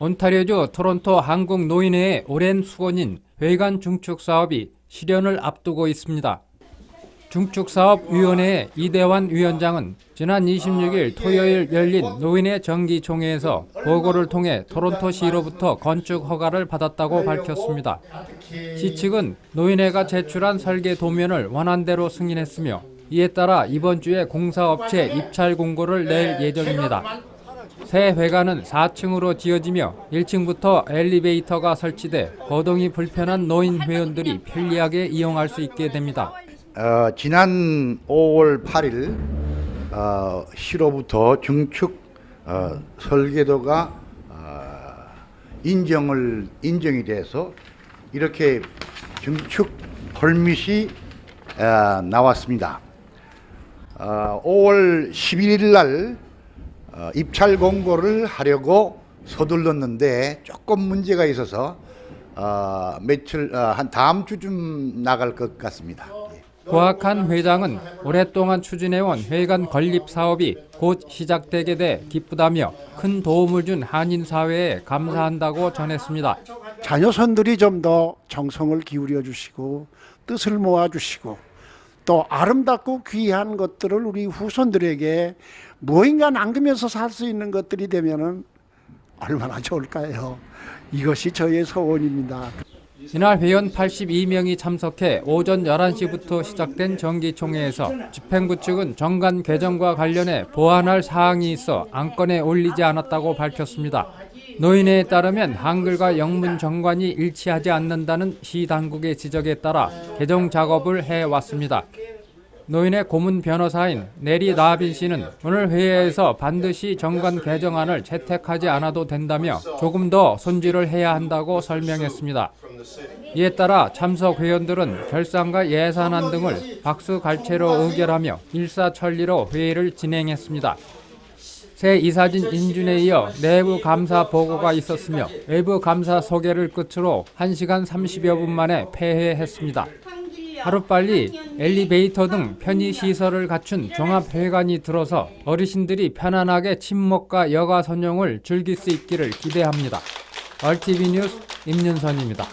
온타리오주 토론토 한국 노인회의 오랜 수건인 회관 중축 사업이 실현을 앞두고 있습니다. 중축사업위원회 이대환 위원장은 지난 26일 토요일 열린 노인회 정기총회에서 보고를 통해 토론토시로부터 건축 허가를 받았다고 밝혔습니다. 시 측은 노인회가 제출한 설계 도면을 원안대로 승인했으며 이에 따라 이번 주에 공사업체 입찰 공고를 낼 예정입니다. 새 회관은 4층으로 지어지며 1층부터 엘리베이터가 설치돼 거동이 불편한 노인 회원들이 편리하게 이용할 수 있게 됩니다. 어, 지난 5월 8일 어, 시로부터 중축 어, 설계도가 어, 인정을 인정이 돼서 이렇게 중축 펄밋이 어, 나왔습니다. 어, 5월 11일 날 어, 입찰 공고를 하려고 서둘렀는데 조금 문제가 있어서 어, 며칠 어, 한 다음 주쯤 나갈 것 같습니다. 예. 고학한 회장은 오랫동안 추진해온 회관 건립 사업이 곧 시작되게 돼 기쁘다며 큰 도움을 준 한인 사회에 감사한다고 전했습니다. 자녀손들이 좀 더 정성을 기울여 주시고 뜻을 모아 주시고 또 아름답고 귀한 것들을 우리 후손들에게 무인가 남기면서 살 수 있는 것들이 되면은 얼마나 좋을까요? 이것이 저의 소원입니다. 이날 회원 82명이 참석해 오전 11시부터 시작된 정기총회에서 집행부 측은 정관 개정과 관련해 보완할 사항이 있어 안건에 올리지 않았다고 밝혔습니다. 노인회에 따르면 한글과 영문 정관이 일치하지 않는다는 시 당국의 지적에 따라 개정 작업을 해왔습니다. 노인의 고문 변호사인 내리 나빈 씨는 오늘 회의에서 반드시 정관 개정안을 채택하지 않아도 된다며 조금 더 손질을 해야 한다고 설명했습니다. 이에 따라 참석 회원들은 결산과 예산안 등을 박수갈채로 의결하며 일사천리로 회의를 진행했습니다. 새 이사진 인준에 이어 내부 감사 보고가 있었으며 외부 감사 소개를 끝으로 1시간 30여 분 만에 폐회했습니다. 하루빨리 엘리베이터 등 편의 시설을 갖춘 종합회관이 들어서 어르신들이 편안하게 친목과 여가 선용을 즐길 수 있기를 기대합니다. RTV 뉴스 임윤선입니다.